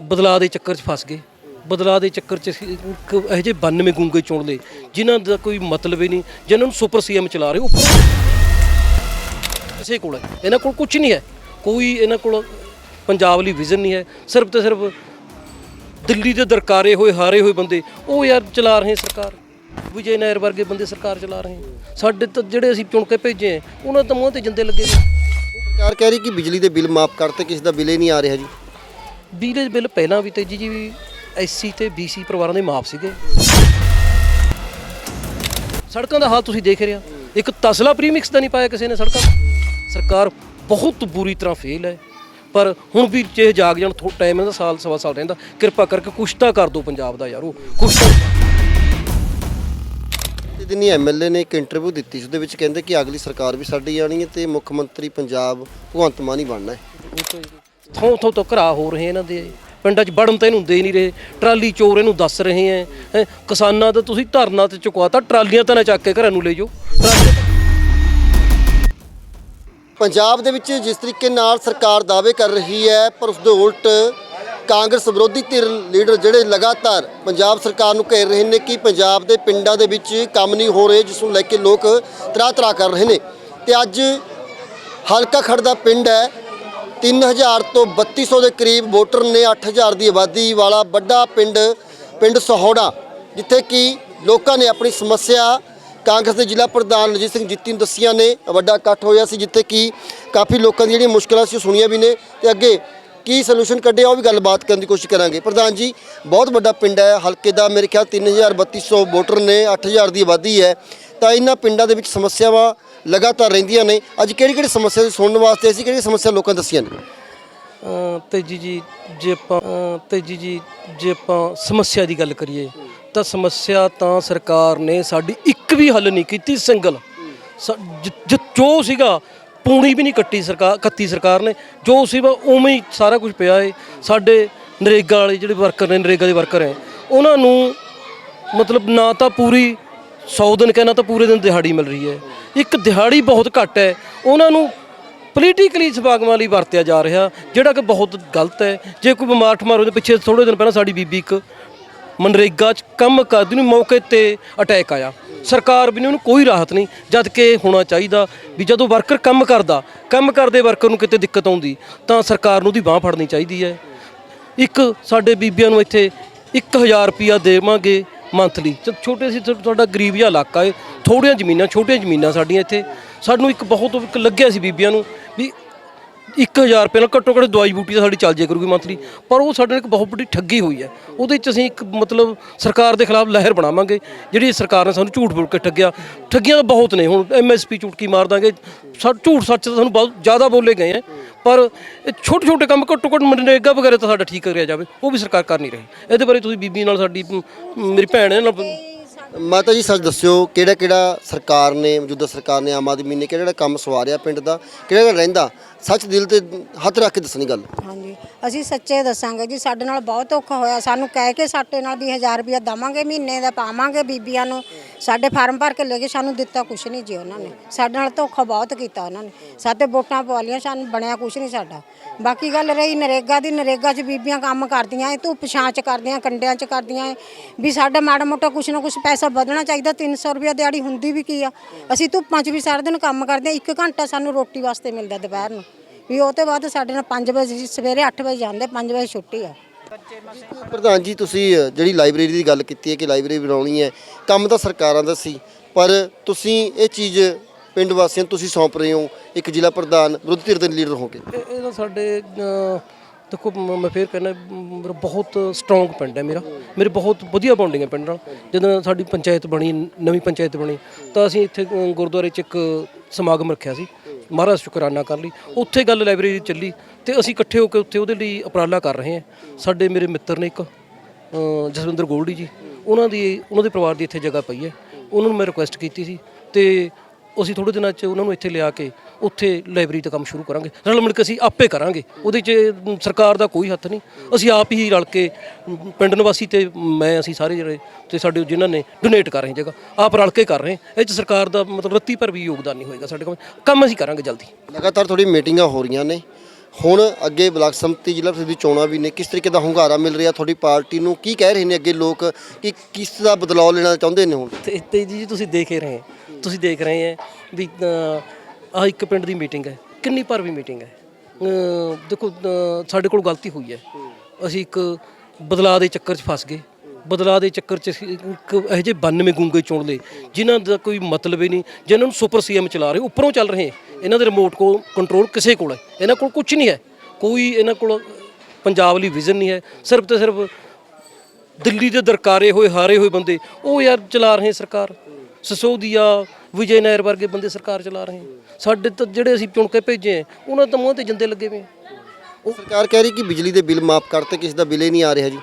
ਬਦਲਾਅ ਦੇ ਚੱਕਰ 'ਚ ਫਸ ਗਏ। ਬਦਲਾਅ ਦੇ ਚੱਕਰ 'ਚ ਅਸੀਂ ਇੱਕ ਇਹੋ ਜਿਹੇ 92 ਗੂੰਗੇ ਚੁਣ ਲਏ ਜਿਨ੍ਹਾਂ ਦਾ ਕੋਈ ਮਤਲਬ ਹੀ ਨਹੀਂ ਜਿਨ੍ਹਾਂ ਨੂੰ ਸੁਪਰ ਸੀਐਮ ਚਲਾ ਰਹੇ ਉਹ ਕਿਸੇ ਕੋਲ ਹੈ। ਇਹਨਾਂ ਕੋਲ ਕੁਝ ਨਹੀਂ ਹੈ। ਕੋਈ ਇਹਨਾਂ ਕੋਲ ਪੰਜਾਬ ਲਈ ਵਿਜ਼ਨ ਨਹੀਂ ਹੈ। ਸਿਰਫ ਤੇ ਸਿਰਫ ਦਿੱਲੀ ਦੇ ਦਰਕਾਰੇ ਹੋਏ ਹਾਰੇ ਹੋਏ ਬੰਦੇ ਉਹ ਯਾਰ ਚਲਾ ਰਹੇ ਸਰਕਾਰ। ਵਿਜੇ ਨਾਇਰ ਵਰਗੇ ਬੰਦੇ ਸਰਕਾਰ ਚਲਾ ਰਹੇ ਸਾਡੇ ਤਾਂ ਜਿਹੜੇ ਅਸੀਂ ਚੁਣ ਕੇ ਭੇਜੇ ਹੈ, ਉਹਨਾਂ ਤਾਂ ਮੂੰਹ ਤੇ ਜਿੰਦੇ ਲੱਗੇ ਨੇ ਸਰਕਾਰ ਕਹਿ ਰਹੀ ਕਿ ਬਿਜਲੀ ਦੇ ਬਿੱਲ ਮਾਫ ਕਰਤੇ ਕਿਸੇ ਦਾ ਬਿੱਲ ਹੀ ਨਹੀਂ ਆ ਰਿਹਾ ਜੀ। ਬਿਜਲੀ ਬਿੱਲ ਪਹਿਲਾਂ ਵੀ ਤੇਜੀ ਜੀ ਐਸਸੀ ਤੇ ਬੀਸੀ ਪਰਿਵਾਰਾਂ ਦੇ ਮਾਫ ਸੀਗੇ। ਸੜਕਾਂ ਦਾ ਹਾਲ ਤੁਸੀਂ ਦੇਖ ਰਹੇ ਹੋ। ਇੱਕ ਤਸਲਾ ਪ੍ਰੀਮਿਕਸ ਦਾ ਨਹੀਂ ਪਾਇਆ ਕਿਸੇ ਨੇ ਸੜਕਾਂ। ਸਰਕਾਰ ਬਹੁਤ ਬੁਰੀ ਤਰ੍ਹਾਂ ਫੇਲ ਹੈ। ਪਰ ਹੁਣ ਵੀ ਜੇ ਜਾਗ ਜਾਣ ਥੋ ਟਾਈਮ ਇਹਦਾ ਸਾਲ ਸਵਾ ਸਾਲ ਰਹਿੰਦਾ। ਕਿਰਪਾ ਕਰਕੇ ਕੁਛ ਤਾਂ ਕਰ ਦਿਓ ਪੰਜਾਬ ਦਾ ਯਾਰ। ਕੁਛ ਤਾਂ ਤੇ ਦਿਨੀ ਐਮਐਲਏ ਨੇ ਇੱਕ ਇੰਟਰਵਿਊ ਦਿੱਤੀ ਸੀ ਉਹਦੇ ਵਿੱਚ ਕਹਿੰਦੇ ਕਿ ਅਗਲੀ ਸਰਕਾਰ ਵੀ ਸਾਡੀ ਆਣੀ ਹੈ ਤੇ ਮੁੱਖ ਮੰਤਰੀ ਪੰਜਾਬ ਭਗਵੰਤ ਮਾਨ ਹੀ ਬਣਨਾ ਹੈ। ਥੋਂ ਥੋਂ ਤੋਂ ਘਰਾ ਹੋ ਰਹੇ ਇਹਨਾਂ ਦੇ। ਪਿੰਡਾਂ 'ਚ ਵੜਨ ਤਾਂ ਇਹਨੂੰ ਦੇ ਨਹੀਂ ਰਹੇ। ਟਰਾਲੀ ਚੋਰ ਇਹਨੂੰ ਦੱਸ ਰਹੇ ਐ। ਹੈਂ, ਕਿਸਾਨਾਂ ਦਾ ਤੁਸੀਂ ਧਰਨਾ ਤੇ ਚੁਕਵਾਤਾ ਟਰਾਲੀਆਂ ਤਾਂ ਨਾ ਚੱਕ ਕੇ ਘਰਾਂ ਨੂੰ ਲੈ ਜਾਓ। ਟਰਾਲੀਆਂ ਪੰਜਾਬ ਦੇ ਵਿੱਚ ਜਿਸ ਤਰੀਕੇ ਨਾਲ ਸਰਕਾਰ ਦਾਅਵੇ ਕਰ ਰਹੀ ਹੈ ਪਰ ਉਸ ਦੇ ਉਲਟ ਕਾਂਗਰਸ ਵਿਰੋਧੀ ਧਿਰ ਲੀਡਰ ਜਿਹੜੇ ਲਗਾਤਾਰ ਪੰਜਾਬ ਸਰਕਾਰ ਨੂੰ ਕਹਿ ਰਹੇ ਨੇ ਕਿ ਪੰਜਾਬ ਦੇ ਪਿੰਡਾਂ ਦੇ ਵਿੱਚ ਕੰਮ ਨਹੀਂ ਹੋ ਰਹੇ ਜਿਸ ਨੂੰ ਲੈ ਕੇ ਲੋਕ ਤਰਾ ਤਰਾ ਕਰ ਰਹੇ ਨੇ। ਤੇ ਅੱਜ ਹਲਕਾ ਖੜ ਦਾ ਪਿੰਡ ਹੈ 3000 ਤੋਂ 3200 ਦੇ ਕਰੀਬ ਵੋਟਰ ਨੇ 8000 ਦੀ ਆਬਾਦੀ ਵਾਲਾ ਵੱਡਾ ਪਿੰਡ ਪਿੰਡ ਸਹੌੜਾ, ਜਿੱਥੇ ਕਿ ਲੋਕਾਂ ਨੇ ਆਪਣੀ ਸਮੱਸਿਆ ਕਾਂਗਰਸ ਦੇ ਜ਼ਿਲ੍ਹਾ ਪ੍ਰਧਾਨ ਰਣਜੀਤ ਸਿੰਘ ਜਿੱਤੀ ਨੂੰ ਦੱਸੀਆਂ ਨੇ। ਵੱਡਾ ਇਕੱਠ ਹੋਇਆ ਸੀ ਜਿੱਥੇ ਕਿ ਕਾਫੀ ਲੋਕਾਂ ਦੀਆਂ ਜਿਹੜੀਆਂ ਮੁਸ਼ਕਲਾਂ ਸੀ ਉਹ ਸੁਣੀਆਂ ਵੀ ਨੇ। ਤੇ ਅੱਗੇ ਕੀ ਸੋਲੂਸ਼ਨ ਕੱਢਿਆ ਉਹ ਵੀ ਗੱਲਬਾਤ ਕਰਨ ਦੀ ਕੋਸ਼ਿਸ਼ ਕਰਾਂਗੇ। ਪ੍ਰਧਾਨ ਜੀ, ਬਹੁਤ ਵੱਡਾ ਪਿੰਡ ਹੈ, ਹਲਕੇ ਦਾ ਮੇਰੇ ਖਿਆਲ 3300 ਵੋਟਰ ਨੇ 8000 ਦੀ ਆਬਾਦੀ ਹੈ। ਤਾਂ ਇਹਨਾਂ ਪਿੰਡਾਂ ਦੇ ਵਿੱਚ ਸਮੱਸਿਆਵਾਂ ਲਗਾਤਾਰ ਰਹਿੰਦੀਆਂ ਨੇ। ਅੱਜ ਕਿਹੜੀ ਕਿਹੜੀ ਸਮੱਸਿਆ ਦੀ ਸੁਣਨ ਵਾਸਤੇ ਅਸੀਂ ਕਿਹੜੀ ਸਮੱਸਿਆ ਲੋਕਾਂ ਨੇ ਦੱਸੀਆਂ ਨੇ? ਅਮ ਤੇਜੀ ਜੀ ਜੇ ਆਪਾਂ ਅਮ ਤੇਜੀ ਜੀ ਜੇ ਆਪਾਂ ਸਮੱਸਿਆ ਦੀ ਗੱਲ ਕਰੀਏ, ਤਾਂ ਸਮੱਸਿਆ ਤਾਂ ਸਰਕਾਰ ਨੇ ਸਾਡੀ ਇੱਕ ਵੀ ਹੱਲ ਨਹੀਂ ਕੀਤੀ, ਸਿੰਗਲ। ਜੋ ਸੀਗਾ, ਪੂਣੀ ਵੀ ਨਹੀਂ ਕੱਟੀ ਸਰਕਾਰ ਕੱਤੀ ਸਰਕਾਰ ਨੇ। ਜੋ ਸੀ ਉਵੇਂ ਹੀ ਸਾਰਾ ਕੁਝ ਪਿਆ ਏ। ਸਾਡੇ ਨਰੇਗਾ ਵਾਲੇ ਜਿਹੜੇ ਵਰਕਰ ਨੇ, ਨਰੇਗਾ ਦੇ ਵਰਕਰ ਹੈ, ਉਹਨਾਂ ਨੂੰ ਮਤਲਬ ਨਾ ਤਾਂ ਪੂਰੀ 100 ਦਿਨ ਕਹਿਣਾ ਤਾਂ ਪੂਰੇ ਦਿਨ ਦਿਹਾੜੀ ਮਿਲ ਰਹੀ ਹੈ। ਇੱਕ ਦਿਹਾੜੀ ਬਹੁਤ ਘੱਟ ਹੈ। ਉਹਨਾਂ ਨੂੰ ਪੋਲੀਟੀਕਲੀ ਸਮਾਗਮਾਂ ਲਈ ਵਰਤਿਆ ਜਾ ਰਿਹਾ, ਜਿਹੜਾ ਕਿ ਬਹੁਤ ਗਲਤ ਹੈ। ਜੇ ਕੋਈ ਬਿਮਾਰ ਠਮਾਰ ਹੋ ਜਾਏ ਪਿੱਛੇ ਥੋੜੇ ਦਿਨ ਪਹਿਲਾਂ ਸਾਡੀ ਬੀਬੀ ਇੱਕ ਮਨਰੇਗਾ 'ਚ ਕੰਮ ਕਰਦੀ ਨੂੰ ਮੌਕੇ ਤੇ ਅਟੈਕ ਆਇਆ। ਸਰਕਾਰ ਵੀ ਨੇ, ਉਹਨੂੰ ਕੋਈ ਰਾਹਤ ਨਹੀਂ, ਜਦ ਕਿ ਹੋਣਾ ਚਾਹੀਦਾ ਵੀ ਜਦੋਂ ਵਰਕਰ ਕੰਮ ਕਰਦਾ, ਕੰਮ ਕਰਦੇ ਵਰਕਰ ਨੂੰ ਕਿਤੇ ਦਿੱਕਤ ਆਉਂਦੀ, ਤਾਂ ਸਰਕਾਰ ਨੂੰ ਉਹਦੀ ਬਾਹ ਫੜਨੀ ਚਾਹੀਦੀ ਹੈ। ਇੱਕ ਸਾਡੇ ਬੀਬੀਆਂ ਨੂੰ ਇੱਥੇ 1000 ਰੁਪਿਆ ਦੇਵਾਂਗੇ ਮੰਥਲੀ ਛੋਟੇ ਸੀ ਤੁਹਾਡਾ ਗਰੀਬ ਜਿਹਾ ਇਲਾਕਾ ਹੈ ਥੋੜੀਆਂ ਜ਼ਮੀਨਾਂ, ਛੋਟੀਆਂ ਜ਼ਮੀਨਾਂ ਸਾਡੀਆਂ ਇੱਥੇ। ਸਾਨੂੰ ਇੱਕ ਬਹੁਤ ਇੱਕ ਲੱਗਿਆ ਸੀ ਬੀਬੀਆਂ ਨੂੰ ਵੀ 1000 ਰੁਪਏ ਨਾਲ ਘੱਟੋ ਘੱਟ ਦਵਾਈ ਬੂਟੀ ਤਾਂ ਸਾਡੀ ਚੱਲ ਜੇ ਕਰੂਗੀ ਮੰਥਲੀ, ਪਰ ਉਹ ਸਾਡੇ ਨਾਲ ਇੱਕ ਬਹੁਤ ਵੱਡੀ ਠੱਗੀ ਹੋਈ ਹੈ। ਉਹਦੇ 'ਚ ਅਸੀਂ ਇੱਕ ਮਤਲਬ ਸਰਕਾਰ ਦੇ ਖਿਲਾਫ ਲਹਿਰ ਬਣਾਵਾਂਗੇ, ਜਿਹੜੀ ਸਰਕਾਰ ਨੇ ਸਾਨੂੰ ਝੂਠ ਬੋਲ ਕੇ ਠੱਗਿਆ। ਠੱਗੀਆਂ ਤਾਂ ਬਹੁਤ ਨੇ, ਹੁਣ ਐਮਐਸਪੀ ਝੂਠਕੀ ਮਾਰ ਦਾਂਗੇ। ਸਾ, ਝੂਠ ਸੱਚ ਤਾਂ ਸਾਨੂੰ ਬਹੁਤ ਜ਼ਿਆਦਾ ਬੋਲੇ ਗਏ ਹੈ, ਪਰ ਇਹ ਛੋਟੇ ਛੋਟੇ ਕੰਮ ਘੱਟੋ ਘੱਟ ਮਨਰੇਗਾ ਵਗੈਰਾ ਤਾਂ ਸਾਡਾ ਠੀਕ ਕਰਿਆ ਜਾਵੇ, ਉਹ ਵੀ ਸਰਕਾਰ ਕਰ ਨਹੀਂ ਰਹੀ। ਇਹਦੇ ਬਾਰੇ ਤੁਸੀਂ ਬੀਬੀ ਨਾਲ ਸਾਡੀ ਮੇਰੀ ਭੈਣ ਹੈ, ਨਾਲ ਮਾਤਾ ਜੀ, ਸੱਚ ਦੱਸਿਓ, ਕਿਹੜਾ ਕਿਹੜਾ ਸਰਕਾਰ ਨੇ, ਮੌਜੂਦਾ ਸਰਕਾਰ ਨੇ, ਆਮ ਆਦਮੀ ਨੇ ਕਿਹੜਾ ਕਿਹੜਾ ਕੰਮ ਸਵਾਰਿਆ ਪਿੰਡ ਦਾ, ਕਿਹੜਾ ਕਿਹੜਾ ਰਹਿੰਦਾ? ਸੱਚ ਦਿਲ ਤੇ ਹੱਥ ਰੱਖ ਕੇ ਦੱਸਣੀ ਗੱਲ। ਹਾਂਜੀ। ਅਸੀਂ ਸੱਚੇ ਦੱਸਾਂਗੇ ਜੀ, ਸਾਡੇ ਨਾਲ ਬਹੁਤ ਔਖਾ ਹੋਇਆ। ਸਾਨੂੰ ਕਹਿ ਕੇ ਸਾਡੇ ਨਾਲ ਵੀ 1000 ਰੁਪਇਆ ਦਵਾਂਗੇ ਮਹੀਨੇ ਦਾ, ਪਾਵਾਂਗੇ ਬੀਬੀਆਂ ਨੂੰ। ਸਾਡੇ ਫਾਰਮ ਭਰ ਕੇ ਲੈ ਗਏ, ਸਾਨੂੰ ਦਿੱਤਾ ਕੁਛ ਨਹੀਂ ਜੀ ਉਹਨਾਂ ਨੇ। ਸਾਡੇ ਨਾਲ ਧੋਖਾ ਬਹੁਤ ਕੀਤਾ ਉਹਨਾਂ ਨੇ। ਸਾਡੇ ਵੋਟਾਂ ਪਵਾ ਲਈਆਂ ਸਾਨੂੰ ਬਣਿਆ ਕੁਛ ਨਹੀਂ ਸਾਡਾ। ਬਾਕੀ ਗੱਲ ਰਹੀ ਨਰੇਗਾ ਦੀ, ਨਰੇਗਾ 'ਚ ਬੀਬੀਆਂ ਕੰਮ ਕਰਦੀਆਂ ਏ ਧੁੱਪ ਛਾਂ 'ਚ ਕਰਦੀਆਂ, ਕੰਡਿਆਂ 'ਚ ਕਰਦੀਆਂ ਏ ਵੀ ਸਾਡਾ ਮਾੜਾ ਮੋਟਾ ਕੁਛ ਨਾ ਕੁਛ ਪੈਸਾ ਵਧਣਾ ਚਾਹੀਦਾ 300 ਰੁਪਇਆ ਦਿਹਾੜੀ ਹੁੰਦੀ ਵੀ ਕੀ ਆ? ਅਸੀਂ ਧੁੱਪਾਂ 'ਚ ਵੀ ਸਾਰਾ ਦਿਨ ਕੰਮ ਕਰਦੇ ਆ ਇੱਕ ਘੰਟਾ ਸਾਨੂੰ ਰੋਟੀ ਵਾਸਤੇ ਮਿਲਦਾ ਦੁਪਹਿਰ ਨੂੰ। ਵੀ ਉਹ ਤੋਂ ਬਾਅਦ ਸਾਡੇ ਨਾਲ 5 ਵਜੇ, ਸਵੇਰੇ 8 ਵਜੇ ਜਾਂਦੇ 5 ਵਜੇ ਛੁੱਟੀ ਆ। ਪ੍ਰਧਾਨ ਜੀ ਤੁਸੀਂ ਜਿਹੜੀ ਲਾਇਬ੍ਰੇਰੀ ਦੀ ਗੱਲ ਕੀਤੀ ਹੈ ਕਿ ਲਾਇਬ੍ਰੇਰੀ ਬਣਾਉਣੀ ਹੈ ਕੰਮ ਤਾਂ ਸਰਕਾਰਾਂ ਦਾ ਸੀ ਪਰ ਤੁਸੀਂ ਇਹ ਚੀਜ਼ ਪਿੰਡ ਵਾਸੀਆਂ ਨੂੰ ਤੁਸੀਂ ਸੌਂਪ ਰਹੇ ਹੋ ਇੱਕ ਜ਼ਿਲ੍ਹਾ ਪ੍ਰਧਾਨ ਵਿਰੋਧੀ ਧਿਰ ਦੇ ਲੀਡਰ ਹੋ ਕੇ ਇਹ ਤਾਂ ਸਾਡੇ ਦੇਖੋ ਮ- ਮੈਂ ਫੇਰ ਕਹਿੰਦਾ ਮੇਰਾ ਬਹੁਤ ਸਟਰੋਂਗ ਪਿੰਡ ਹੈ ਮੇਰਾ। ਮੇਰੇ ਬਹੁਤ ਵਧੀਆ ਬੌਂਡਿੰਗ ਹੈ ਪਿੰਡ ਨਾਲ। ਜਦੋਂ ਸਾਡੀ ਪੰਚਾਇਤ ਬਣੀ ਨਵੀਂ ਪੰਚਾਇਤ ਬਣੀ ਤਾਂ ਅਸੀਂ ਇੱਥੇ ਗੁਰਦੁਆਰੇ 'ਚ ਇੱਕ ਸਮਾਗਮ ਰੱਖਿਆ ਸੀ। ਮਹਾਰਾਜ ਸ਼ੁਕਰਾਨਾ ਕਰ ਲਈ। ਉੱਥੇ ਗੱਲ ਲਾਇਬ੍ਰੇਰੀ ਚੱਲੀ ਤੇ ਅਸੀਂ ਇਕੱਠੇ ਹੋ ਕੇ ਉੱਥੇ ਉਹਦੇ ਲਈ ਉਪਰਾਲਾ ਕਰ ਰਹੇ ਹਾਂ। ਸਾਡੇ ਮੇਰੇ ਮਿੱਤਰ ਨੇ ਇੱਕ ਜਸਵਿੰਦਰ ਗੋਲਡੀ ਜੀ, ਉਹਨਾਂ ਦੀ, ਉਹਨਾਂ ਦੇ ਪਰਿਵਾਰ ਦੀ ਇੱਥੇ ਜਗ੍ਹਾ ਪਈ ਹੈ। ਉਹਨਾਂ ਨੂੰ ਮੈਂ ਰਿਕੁਐਸਟ ਕੀਤੀ ਸੀ ਤੇ ਅਸੀਂ ਥੋੜੇ ਦਿਨਾਂ 'ਚ ਉਹਨਾਂ ਨੂੰ ਇੱਥੇ ਲਿਆ ਕੇ ਉੱਥੇ ਲਾਇਬ੍ਰੇਰੀ ਦਾ ਕੰਮ ਸ਼ੁਰੂ ਕਰਾਂਗੇ। ਰਲ ਮਿਲ ਕੇ ਅਸੀਂ ਆਪੇ ਕਰਾਂਗੇ। ਉਹਦੇ 'ਚ ਸਰਕਾਰ ਦਾ ਕੋਈ ਹੱਥ ਨਹੀਂ। ਅਸੀਂ ਆਪ ਹੀ ਰਲ ਕੇ ਪਿੰਡ ਨਿਵਾਸੀ ਤੇ ਮੈਂ ਅਸੀਂ ਸਾਰੇ ਜਿਹੜੇ ਤੇ ਸਾਡੇ ਜਿਨ੍ਹਾਂ ਨੇ ਡੋਨੇਟ ਕਰ ਰਹੇ ਜਗ੍ਹਾ ਆਪ ਰਲ ਕੇ ਕਰ ਰਹੇ ਇਹ 'ਚ ਸਰਕਾਰ ਦਾ ਮਤਲਬ ਰੱਤੀ ਪਰ ਵੀ ਯੋਗਦਾਨ ਨਹੀਂ ਹੋਏਗਾ ਸਾਡੇ ਕੋਲ। ਕੰਮ ਅਸੀਂ ਕਰਾਂਗੇ ਜਲਦੀ। ਲਗਾਤਾਰ ਥੋੜੀ ਮੀਟਿੰਗਾਂ ਹੋ ਰਹੀਆਂ ਨੇ। ਹੁਣ ਅੱਗੇ ਬਲਾਕ ਸੰਮਤੀ ਜ਼ਿਲ੍ਹਾ ਪ੍ਰੀਸ਼ਦ ਦੀ ਚੋਣਾਂ ਵੀ ਨੇ। ਕਿਸ ਤਰੀਕੇ ਦਾ ਹੁੰਗਾਰਾ ਮਿਲ ਰਿਹਾ ਤੁਹਾਡੀ ਪਾਰਟੀ ਨੂੰ? ਕੀ ਕਹਿ ਰਹੇ ਨੇ ਅੱਗੇ ਲੋਕ? ਕਿ ਕਿਸ ਦਾ ਬਦਲਾਅ ਲੈਣਾ ਚਾਹੁੰਦੇ ਨੇ ਹੁਣ? ਤੇ ਜੀ ਤੁਸੀਂ ਦੇਖ ਰਹੇ ਤੁਸੀਂ ਦੇਖ ਰਹੇ ਹੈ ਵੀ ਆਹ ਇੱਕ ਪਿੰਡ ਦੀ ਮੀਟਿੰਗ ਹੈ, ਕਿੰਨੀ ਭਰਵੀਂ ਮੀਟਿੰਗ ਹੈ? ਅਹ ਦੇਖੋ, ਅਹ ਸਾਡੇ ਕੋਲ ਗਲਤੀ ਹੋਈ ਹੈ। ਅਸੀਂ ਇੱਕ ਬਦਲਾਅ ਦੇ ਚੱਕਰ 'ਚ ਫਸ ਗਏ। ਬਦਲਾਅ ਦੇ ਚੱਕਰ 'ਚ ਅਸੀਂ ਇੱਕ ਇਹੋ ਜਿਹੇ 92 ਗੁੰਗੇ ਚੁਣ ਲਏ, ਜਿਨ੍ਹਾਂ ਦਾ ਕੋਈ ਮਤਲਬ ਹੀ ਨਹੀਂ, ਜਿਨ੍ਹਾਂ ਨੂੰ ਸੁਪਰ ਸੀਐਮ ਚਲਾ ਰਹੇ, ਉੱਪਰੋਂ ਚੱਲ ਰਹੇ। ਇਹਨਾਂ ਦੇ ਰਿਮੋਟ ਕੋ ਕੰਟਰੋਲ ਕਿਸੇ ਕੋਲ ਹੈ। ਇਹਨਾਂ ਕੋਲ ਕੁਝ ਨਹੀਂ ਹੈ। ਕੋਈ ਇਹਨਾਂ ਕੋਲ ਪੰਜਾਬ ਲਈ ਵਿਜ਼ਨ ਨਹੀਂ ਹੈ। ਸਿਰਫ ਤੇ ਸਿਰਫ ਦਿੱਲੀ ਦੇ ਦਰਕਾਰੇ ਹੋਏ, ਹਾਰੇ ਹੋਏ ਬੰਦੇ, ਉਹ ਯਾਰ ਚਲਾ ਰਹੇ ਸਰਕਾਰ। ਸਸੋਦੀਆ ਵਿਜੇ ਨਾਇਰ ਵਰਗੇ ਬੰਦੇ ਸਰਕਾਰ ਚਲਾ ਰਹੇ ਸਾਡੇ ਤਾਂ ਜਿਹੜੇ ਅਸੀਂ ਚੁਣ ਕੇ ਭੇਜੇ ਆ ਉਹਨਾਂ ਤਾਂ ਮੂੰਹ ਤੇ ਜਿੰਦੇ ਲੱਗੇ ਆ। ਸਰਕਾਰ ਕਹਿ ਰਹੀ ਕਿ ਬਿਜਲੀ ਦੇ ਬਿੱਲ ਮਾਫ ਕਰਤੇ ਕਿਸੇ ਦਾ ਬਿੱਲ ਹੀ ਨਹੀਂ ਆ ਰਿਹਾ ਜੀ।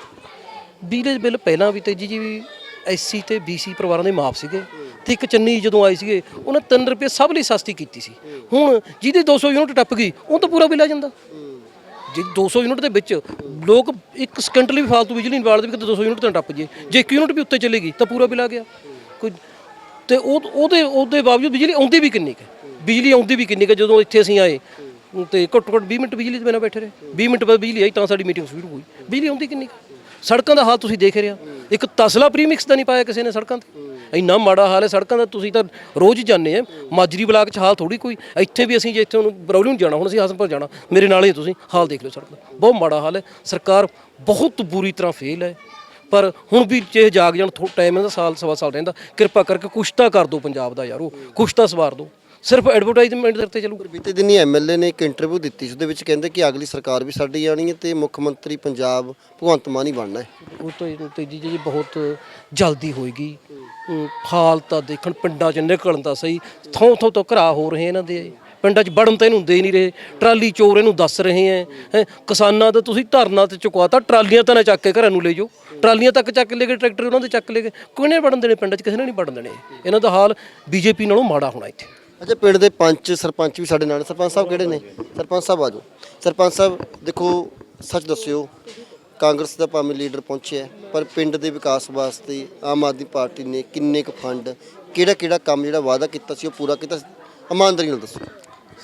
ਬਿਜਲੀ ਦੇ ਬਿੱਲ ਪਹਿਲਾਂ ਵੀ ਤੇ ਜੀ ਜੀ ਵੀ ਐਸਸੀ ਤੇ ਬੀਸੀ ਪਰਿਵਾਰਾਂ ਦੇ ਮਾਫ ਸੀਗੇ। ਤੇ ਇੱਕ ਚੰਨੀ ਜਦੋਂ ਆਈ ਸੀਗੇ ਉਹਨੇ 3 ਰੁਪਏ ਸਭ ਲਈ ਸਸਤੀ ਕੀਤੀ ਸੀ। ਹੁਣ ਜਿਹਦੀ 200 ਯੂਨਿਟ ਟੱਪ ਗਈ ਉਹ ਤਾਂ ਪੂਰਾ ਬਿੱਲ ਆ ਜਾਂਦਾ। ਜੇ 200 ਯੂਨਿਟ ਦੇ ਵਿੱਚ ਲੋਕ ਇੱਕ ਸਕਿੰਟ ਲਈ ਵੀ ਫਾਲਤੂ ਬਿਜਲੀ ਨਹੀਂ ਬਾਲਦੇ ਵੀ ਕਿਤੇ 200 ਯੂਨਿਟ ਤਾਂ ਟੱਪ ਜੇ। ਜੇ ਇੱਕ ਯੂਨਿਟ ਵੀ ਉੱਤੇ ਚਲੇਗੀ ਤਾਂ ਪੂਰਾ ਬਿੱਲ ਆ ਗਿਆ। ਕੋਈ ਤੇ ਉਹ ਉਹਦੇ ਉਹਦੇ ਬਾਵਜੂਦ ਬਿਜਲੀ ਆਉਂਦੀ ਵੀ ਕਿੰਨੀ ਕੁ ਬਿਜਲੀ ਆਉਂਦੀ ਵੀ ਕਿੰਨੀ ਕੁ ਜਦੋਂ ਇੱਥੇ ਅਸੀਂ ਆਏ। ਤੇ ਘੱਟੋ ਘੱਟ 20 ਮਿੰਟ ਬਿਜਲੀ ਦੇ ਬਿਨਾਂ ਬੈਠੇ ਰਹੇ। 20 ਮਿੰਟ ਬਾਅਦ ਬਿਜਲੀ ਆਈ ਤਾਂ ਸਾਡੀ ਮੀਟਿੰਗ ਸ਼ੁਰੂ ਹੋਈ। ਬਿਜਲੀ ਆਉਂਦੀ ਕਿੰਨੀ ਕੁ? ਸੜਕਾਂ ਦਾ ਹਾਲ ਤੁਸੀਂ ਦੇਖ ਰਹੇ ਹੋ ਇੱਕ ਤਸਲਾ ਪ੍ਰੀਮਿਕਸ ਦਾ ਨਹੀਂ ਪਾਇਆ ਕਿਸੇ ਨੇ ਸੜਕਾਂ ਤੇ। ਇੰਨਾ ਮਾੜਾ ਹਾਲ ਹੈ। ਸੜਕਾਂ ਦਾ ਤੁਸੀਂ ਤਾਂ ਰੋਜ਼ ਹੀ ਜਾਂਦੇ ਆ। ਮਾਜਰੀ ਬਲਾਕ 'ਚ ਹਾਲ ਥੋੜੀ ਕੋਈ। ਇੱਥੇ ਵੀ ਅਸੀਂ ਜੇ ਇੱਥੇ ਉਹਨੂੰ ਬਰੌਲੀ ਨੂੰ ਜਾਣਾ, ਹੁਣ ਅਸੀਂ ਹਸਨਪੁਰ ਜਾਣਾ। ਮੇਰੇ ਨਾਲ ਹੀ ਤੁਸੀਂ ਹਾਲ ਦੇਖ ਲਓ ਸੜਕ ਦਾ। ਬਹੁਤ ਮਾੜਾ ਹਾਲ ਹੈ। ਸਰਕਾਰ ਬਹੁਤ ਬੁਰੀ ਤਰ੍ਹਾਂ ਫੇਲ ਹੈ। ਪਰ ਹੁਣ ਵੀ ਜੇ ਜਾਗ ਜਾਣ ਟਾਈਮ ਇਹਦਾ ਸਾਲ ਸਵਾ ਸਾਲ ਰਹਿੰਦਾ। ਕਿਰਪਾ ਕਰਕੇ ਕੁਛ ਤਾਂ ਕਰ ਦਿਓ ਪੰਜਾਬ ਦਾ ਯਾਰੋ। ਕੁਛ ਤਾਂ ਸਵਾਰ ਦਿਓ। ਸਿਰਫ ਐਡਵਰਟਾਈਜ਼ਮੈਂਟ ਦੇ ਉੱਤੇ ਚੱਲੂ। ਬੀਤੇ ਦਿਨ ਹੀ ਐਮਐਲਏ ਨੇ ਇੱਕ ਇੰਟਰਵਿਊ ਦਿੱਤੀ ਸੀ ਉਹਦੇ ਵਿੱਚ ਕਹਿੰਦੇ ਕਿ ਅਗਲੀ ਸਰਕਾਰ ਵੀ ਸਾਡੀ ਆਣੀ ਹੈ ਤੇ ਮੁੱਖ ਮੰਤਰੀ ਪੰਜਾਬ ਭਗਵੰਤ ਮਾਨ ਹੀ ਬਣਨਾ ਹੈ। ਉਹ ਤੋਂ ਤੇਜੀ ਜੀ ਬਹੁਤ ਜਲਦੀ ਹੋਏਗੀ। ਹਾਲ ਤਾਂ ਦੇਖਣ ਪਿੰਡਾਂ 'ਚ ਨਿਕਲਣ ਤਾਂ ਸਹੀ। ਥੋਂ ਥੋਂ ਤੋਂ ਘਰਾ ਹੋ ਰਹੇ ਇਹਨਾਂ ਦੇ। ਪਿੰਡਾਂ 'ਚ ਵੜਨ ਤਾਂ ਇਹਨੂੰ ਦੇ ਨਹੀਂ ਰਹੇ ਟਰਾਲੀ ਚੋਰ ਇਹਨੂੰ ਦੱਸ ਰਹੇ ਐ ਹੈਂ, ਕਿਸਾਨਾਂ ਦਾ ਤੁਸੀਂ ਧਰਨਾ ਤੇ ਚੁਕਵਾਤਾ ਟਰਾਲੀਆਂ ਤਾਂ ਨਾ ਚੱਕ ਕੇ ਘਰਾਂ ਨੂੰ ਲੈ ਜਾਓ। ਟਰਾਲੀਆਂ ਤੱਕ ਚੱਕ ਲੈ ਗਏ ਟਰੈਕਟਰ ਉਹਨਾਂ ਦੇ ਚੱਕ ਲੈ ਗਏ। ਕੋਈ ਵੜਨ ਦੇਣੇ ਪਿੰਡਾਂ 'ਚ? ਕਿਸੇ ਨੇ ਨਹੀਂ ਵੜਨ ਦੇਣੇ। ਇਹਨਾਂ ਦਾ ਹਾਲ ਬੀਜੇਪੀ ਨਾਲੋਂ ਮਾੜਾ ਹੋਣਾ ਇੱਥੇ। ਅੱਛਾ ਪਿੰਡ ਦੇ ਪੰਚ ਸਰਪੰਚ ਵੀ ਸਾਡੇ ਨਾਲ ਨੇ। ਸਰਪੰਚ ਸਾਹਿਬ ਕਿਹੜੇ ਨੇ? ਸਰਪੰਚ ਸਾਹਿਬ ਆਜੋ ਸਰਪੰਚ ਸਾਹਿਬ ਦੇਖੋ ਸੱਚ ਦੱਸਿਓ ਕਾਂਗਰਸ ਦਾ ਭਾਵੇਂ ਲੀਡਰ ਪਹੁੰਚਿਆ ਹੈ, ਪਰ ਪਿੰਡ ਦੇ ਵਿਕਾਸ ਵਾਸਤੇ ਆਮ ਆਦਮੀ ਪਾਰਟੀ ਨੇ ਕਿੰਨੇ ਕੁ ਫੰਡ ਕਿਹੜਾ ਕਿਹੜਾ ਕੰਮ ਜਿਹੜਾ ਵਾਅਦਾ ਕੀਤਾ ਸੀ ਉਹ ਪੂਰਾ ਕੀਤਾ ਸੀ? ਇਮਾਨਦਾਰੀ ਨਾਲ ਦੱਸੋ।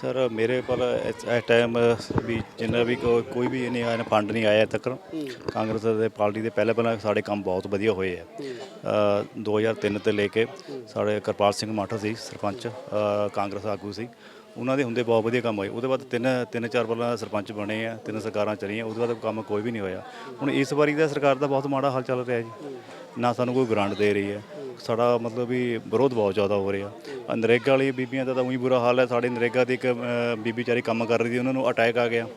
ਸਰ ਮੇਰੇ ਕੋਲ ਇਸ ਇਸ ਟਾਈਮ ਵੀ ਜਿੰਨਾ ਵੀ ਕੋ- ਕੋਈ ਵੀ ਨਹੀਂ ਆਇਆ ਫੰਡ ਨਹੀਂ ਆਇਆ ਤੱਕ ਕਾਂਗਰਸ ਦੇ ਪਾਰਟੀ ਦੇ ਪਹਿਲੇ ਪਹਿਲਾਂ ਸਾਡੇ ਕੰਮ ਬਹੁਤ ਵਧੀਆ ਹੋਏ ਆ। ਅ, 2003 'ਤੇ ਲੈ ਕੇ ਸਾਡੇ ਕਿਰਪਾਲ ਸਿੰਘ ਮਾਠਾ ਸੀ ਸਰਪੰਚ ਅ, ਕਾਂਗਰਸ ਆਗੂ ਸੀ ਉਹਨਾਂ ਦੇ ਹੁੰਦੇ ਬਹੁਤ ਵਧੀਆ ਕੰਮ ਹੋਏ। ਉਹਦੇ ਬਾਅਦ ਤਿੰਨ ਤਿੰਨ ਚਾਰ ਪਹਿਲਾਂ ਸਰਪੰਚ ਬਣੇ ਆ ਤਿੰਨ ਸਰਕਾਰਾਂ ਚੱਲੀਆਂ ਉਹਦੇ ਬਾਅਦ ਕੰਮ ਕੋਈ ਵੀ ਨਹੀਂ ਹੋਇਆ। ਹੁਣ ਇਸ ਵਾਰੀ ਦਾ ਸਰਕਾਰ ਦਾ ਬਹੁਤ ਮਾੜਾ ਹਾਲ ਚੱਲ ਰਿਹਾ ਜੀ। ਨਾ ਸਾਨੂੰ ਕੋਈ ਗ੍ਰਾਂਟ ਦੇ ਰਹੀ ਹੈ ਸਾਡਾ ਮਤਲਬ ਵੀ ਵਿਰੋਧ ਬਹੁਤ ਜ਼ਿਆਦਾ ਹੋ ਰਿਹਾ। ਨਰੇਗਾ ਵਾਲੀ ਬੀਬੀਆਂ ਦਾ ਤਾਂ ਉਹੀ ਬੁਰਾ ਹਾਲ ਹੈ ਸਾਡੇ ਨਰੇਗਾ ਦੀ ਇੱਕ ਅ, ਬੀਬੀ ਚਾਰੀ ਕੰਮ ਕਰ ਰਹੀ ਸੀ ਉਹਨਾਂ ਨੂੰ ਅਟੈਕ ਆ ਗਿਆ।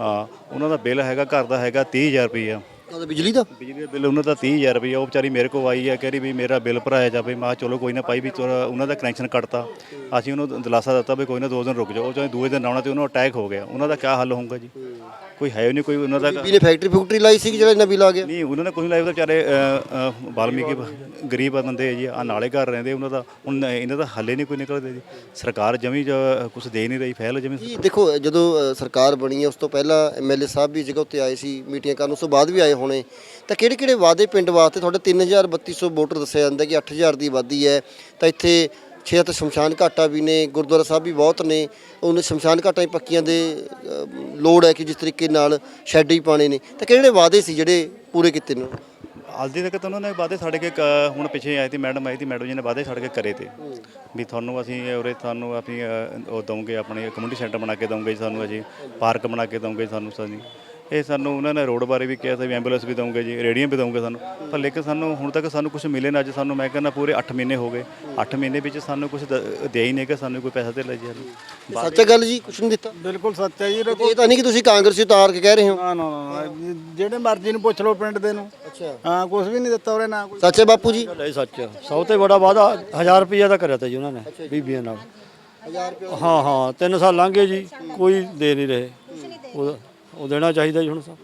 ਹਾਂ ਉਹਨਾਂ ਦਾ ਬਿੱਲ ਹੈਗਾ ਘਰ ਦਾ ਹੈਗਾ 30000 ਰੁਪਈਆ। ਉਹਦਾ ਬਿਜਲੀ ਦਾ? ਬਿਜਲੀ ਦਾ ਬਿੱਲ ਉਹਨਾਂ ਦਾ 30000 ਰੁਪਈਆ ਉਹ ਵਿਚਾਰੀ ਮੇਰੇ ਕੋਲ ਆਈ ਹੈ ਕਹਿ ਰਹੀ ਵੀ ਮੇਰਾ ਬਿੱਲ ਭਰਾਇਆ ਜਾਵੇ। ਮੈਂ ਕਿਹਾ ਚਲੋ ਕੋਈ ਨਾ ਪਾਈ ਵੀ ਉਹਨਾਂ ਦਾ ਕਨੈਕਸ਼ਨ ਕੱਟਤਾ। ਅਸੀਂ ਉਹਨੂੰ ਦਿਲਾਸਾ ਦਿੱਤਾ ਵੀ ਕੋਈ ਨਾ ਦੋ ਦਿਨ ਰੁਕ ਜਾਓ। ਉਹ ਚਾਹੇ ਦੂਏ ਦਿਨ ਆਉਣਾ ਤੇ ਉਹਨੂੰ ਅਟੈਕ ਹੋ ਗਿਆ। ਉਹਨਾਂ ਦਾ ਕੀ ਹੱਲ ਹੋਊਗਾ ਜੀ? ਕੋਈ ਹੈ ਨਹੀਂ ਕੋਈ ਉਹਨਾਂ ਦਾ ਬੀਬੀ ਨੇ ਫੈਕਟਰੀ ਫੈਕਟਰੀ ਲਾਈ ਸੀ ਕਿ ਜਿਹੜਾ ਇੰਨਾ ਬਿੱਲ ਆ ਗਿਆ। ਨਹੀਂ ਉਹਨਾਂ ਨੇ ਕੁਝ ਨਹੀਂ ਲਾਇਆ ਉਹ ਤਾਂ ਵਿਚਾਰੇ ਅ, ਅ, ਵਾਲਮੀਕੀ ਬ- ਗਰੀਬ ਬੰਦੇ ਜੀ ਆ ਨਾਲੇ ਘਰ ਰਹਿੰਦੇ ਉਹਨਾਂ ਦਾ ਹੁਣ ਇਹਨਾਂ ਦਾ ਹੱਲੇ ਨਹੀਂ ਕੋਈ ਨਿਕਲਦੇ ਜੀ। ਸਰਕਾਰ ਜਮੀ ਕੁਝ ਦੇ ਨਹੀਂ ਰਹੀ ਫੈਲ ਜਮੀ। ਜੀ ਦੇਖੋ ਜਦੋਂ ਸਰਕਾਰ ਬਣੀ ਹੈ ਉਸ ਤੋਂ ਪਹਿਲਾਂ ਐਮਐਲਏ ਸਾਹਿਬ ਵੀ ਜਗ੍ਹਾ ਉੱਤੇ ਆਏ ਸੀ ਮੀਟਿੰਗਾਂ ਕਰਨ ਉਸ ਤੋਂ ਬਾਅਦ ਵੀ ਆਏ ਹੋਣੇ। ਤਾਂ ਕਿਹੜੇ ਕਿਹੜੇ ਵਾਅਦੇ ਪਿੰਡ ਵਾਸਤੇ ਤੁਹਾਡੇ 3200 ਵੋਟਰ ਦੱਸਿਆ ਜਾਂਦਾ ਕਿ 8000 ਦੀ ਆਬਾਦੀ ਹੈ ਤਾਂ ਇੱਥੇ ਛੇ ਤੇ ਸ਼ਮਸ਼ਾਨ ਘਾਟਾ ਵੀ ਨੇ, ਗੁਰਦੁਆਰਾ ਸਾਹਿਬ ਵੀ ਬਹੁਤ ਨੇ। ਉਹਨੇ ਸ਼ਮਸ਼ਾਨ ਘਾਟਾਂ ਦੀ ਪੱਕੀਆਂ ਦੇ ਲੋੜ ਹੈ ਕਿ ਜਿਸ ਤਰੀਕੇ ਨਾਲ ਸ਼ੈੱਡ ਹੀ ਪਾਣੇ ਨੇ। ਤਾਂ ਕਿਹੜੇ ਵਾਅਦੇ ਸੀ ਜਿਹੜੇ ਪੂਰੇ ਕੀਤੇ ਨੇ? ਅੱਜ ਤੱਕ ਤਾਂ ਉਹਨਾਂ ਨੇ ਵਾਅਦੇ ਸਾਡੇ ਕੇ ਕ- ਹੁਣ ਪਿੱਛੇ ਆਏ ਸੀ, ਮੈਡਮ ਆਈ ਸੀ, ਮੈਡਮ ਜੀ ਨੇ ਵਾਅਦੇ ਸਾਡੇ ਕੇ ਕਰੇ ਤੇ। ਵੀ ਤੁਹਾਨੂੰ ਅਸੀਂ ਉਰੇ ਤੁਹਾਨੂੰ ਆਪਣੀ ਉਹ ਦਵਾਂਗੇ ਆਪਣੇ ਕਮਿਊਨਿਟੀ ਸੈਂਟਰ ਬਣਾ ਕੇ ਦਵਾਂਗੇ ਸਾਨੂੰ ਅਸੀਂ, ਪਾਰਕ ਬਣਾ ਕੇ ਦਵਾਂਗੇ ਸਾਨੂੰ ਸਾਨੂੰ ਇਹ ਸਾਨੂੰ ਉਹਨਾਂ ਨੇ ਰੋਡ ਬਾਰੇ ਵੀ ਕਿਹਾ ਸੀ ਵੀ ਐਂਬੂਲੈਂਸ ਵੀ ਦਵਾਂਗੇ ਜੀ ਰੇਡੀਅਮ ਵੀ ਦਵਾਂਗੇ ਸਾਨੂੰ। ਪਰ ਲੇਕਿਨ ਸਾਨੂੰ ਹੁਣ ਤੱਕ ਸਾਨੂੰ ਕੁਝ ਮਿਲੇ ਨਾ ਅੱਜ ਸਾਨੂੰ ਮੈਂ ਕਹਿੰਦਾ ਪੂਰੇ 8 ਮਹੀਨੇ ਹੋ ਗਏ। 8 ਮਹੀਨੇ ਵਿੱਚ ਸਾਨੂੰ ਕੁਝ ਦੇ ਹੀ ਨਹੀਂ ਕਿ ਸਾਨੂੰ ਕੋਈ ਪੈਸਾ ਤੇ ਲੈ ਜੀ ਸੱਚ ਗੱਲ ਜੀ ਕੁਛ ਨਹੀਂ ਦਿੱਤਾ? ਬਿਲਕੁਲ ਸੱਚ ਹੈ ਜੀ ਇਹ ਤਾਂ ਨਹੀਂ ਕਿ ਤੁਸੀਂ ਕਾਂਗਰਸੀ ਉਤਾਰ ਕੇ ਕਹਿ ਰਹੇ ਹੋ। ਨਾ ਨਾ ਨਾ, ਜਿਹੜੇ ਮਰਜ਼ੀ ਨੂੰ ਪੁੱਛ ਲਓ ਪਿੰਡ ਦੇ ਨੂੰ। ਅੱਛਾ। ਹਾਂ ਕੁਝ ਵੀ ਨਹੀਂ ਦਿੱਤਾ ਉਹਨੇ ਨਾ ਕੋਈ। ਸੱਚ ਬਾਪੂ ਜੀ? ਨਹੀਂ ਸੱਚ ਸਭ ਤੋਂ ਵੱਡਾ ਵਾਅਦਾ 1000 ਰੁਪਈਆ ਦਾ ਕਰਿਆ ਤਾ ਜੀ ਉਹਨਾਂ ਨੇ ਬੀਬੀਆਂ ਨਾਲ। 1000 ਰੁਪਏ ਹਾਂ ਹਾਂ ਤਿੰਨ ਸਾਲ ਲੰਘ ਗਏ ਜੀ ਕੋਈ ਦੇ ਨਹੀਂ ਰਹੇ। ਉਹ ਉਹ ਦੇਣਾ ਚਾਹੀਦਾ ਜੀ ਹੁਣ ਸਭ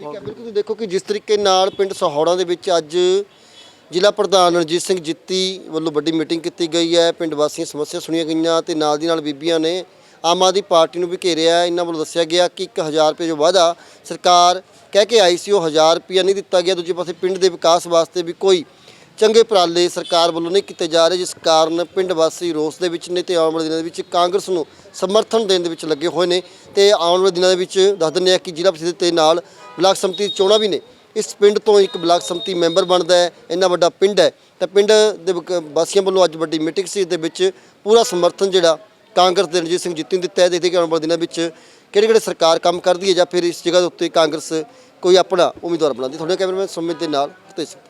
ਠੀਕ ਹੈ, ਬਿਲਕੁਲ ਤੁਸੀਂ ਦੇਖੋ ਕਿ ਜਿਸ ਤਰੀਕੇ ਨਾਲ ਪਿੰਡ ਸਹੌੜਾ ਦੇ ਵਿੱਚ ਅੱਜ ਜ਼ਿਲ੍ਹਾ ਪ੍ਰਧਾਨ ਰਣਜੀਤ ਸਿੰਘ ਜਿੱਤੀ ਵੱਲੋਂ ਵੱਡੀ ਮੀਟਿੰਗ ਕੀਤੀ ਗਈ ਹੈ, ਪਿੰਡ ਵਾਸੀਆਂ ਸਮੱਸਿਆ ਸੁਣੀਆਂ ਗਈਆਂ ਤੇ ਨਾਲ ਦੀ ਨਾਲ ਬੀਬੀਆਂ ਨੇ ਆਮ ਆਦਮੀ ਪਾਰਟੀ ਨੂੰ ਵੀ ਘੇਰਿਆ ਹੈ। ਇਹਨਾਂ ਵੱਲੋਂ ਦੱਸਿਆ ਗਿਆ ਕਿ 1000 ਰੁਪਏ ਜੋ ਵਾਅਦਾ ਸਰਕਾਰ ਕਹਿ ਕੇ ਆਈ ਸੀ, ਉਹ 1000 ਰੁਪਏ ਨਹੀਂ ਦਿੱਤਾ ਗਿਆ ਦੂਜੇ ਪਾਸੇ ਪਿੰਡ ਦੇ ਵਿਕਾਸ ਵਾਸਤੇ ਵੀ ਕੋਈ ਚੰਗੇ ਉਪਰਾਲੇ ਸਰਕਾਰ ਵੱਲੋਂ ਨਹੀਂ ਕੀਤੇ ਜਾ ਰਹੇ, ਜਿਸ ਕਾਰਨ ਪਿੰਡ ਵਾਸੀ ਰੋਸ ਦੇ ਵਿੱਚ ਨੇ ਤੇ ਆਉਣ ਵਾਲੇ ਦਿਨਾਂ ਦੇ ਵਿੱਚ ਕਾਂਗਰਸ ਨੂੰ ਸਮਰਥਨ ਦੇਣ ਦੇ ਵਿੱਚ ਲੱਗੇ ਹੋਏ ਨੇ। ਤੇ ਆਉਣ ਵਾਲੇ ਦਿਨਾਂ ਦੇ ਵਿੱਚ ਦੱਸ ਦਿੰਦੇ ਆ ਕਿ ਜ਼ਿਲ੍ਹਾ ਪ੍ਰੀਸ਼ਦ ਤੇ ਨਾਲ ਬਲਾਕ ਸੰਮਤੀ ਚੋਣਾਂ ਵੀ ਨੇ। ਇਸ ਪਿੰਡ ਤੋਂ ਇੱਕ ਬਲਾਕ ਸੰਮਤੀ ਮੈਂਬਰ ਬਣਦਾ ਹੈ, ਇੰਨਾ ਵੱਡਾ ਪਿੰਡ ਹੈ। ਤਾਂ ਪਿੰਡ ਦੇ ਵਾਸੀਆਂ ਵੱਲੋਂ ਅੱਜ ਵੱਡੀ ਮੀਟਿੰਗ ਸੀ ਦੇ ਵਿੱਚ ਪੂਰਾ ਸਮਰਥਨ ਜਿਹੜਾ ਕਾਂਗਰਸ ਦੇ ਰਣਜੀਤ ਸਿੰਘ ਜਿੱਤੀ ਨੂੰ ਦਿੱਤਾ ਹੈ। ਦੇਖਦੇ ਕਿ ਆਉਣ ਵਾਲੇ ਦਿਨਾਂ ਵਿੱਚ ਕਿਹੜੇ ਕਿਹੜੇ ਸਰਕਾਰ ਕੰਮ ਕਰਦੀ ਹੈ ਜਾਂ ਫਿਰ ਇਸ ਜਗ੍ਹਾ ਦੇ ਉੱਤੇ ਕਾਂਗਰਸ ਕੋਈ ਆਪਣਾ ਉਮੀਦਵਾਰ ਬਣਾਉਂਦੀ ਤੁਹਾਡੇ ਕੈਮਰਾਮੈਨ ਸੁਮਿਤ ਦੇ ਨਾਲ ਫਤਿਹ ਸਿੰਘ।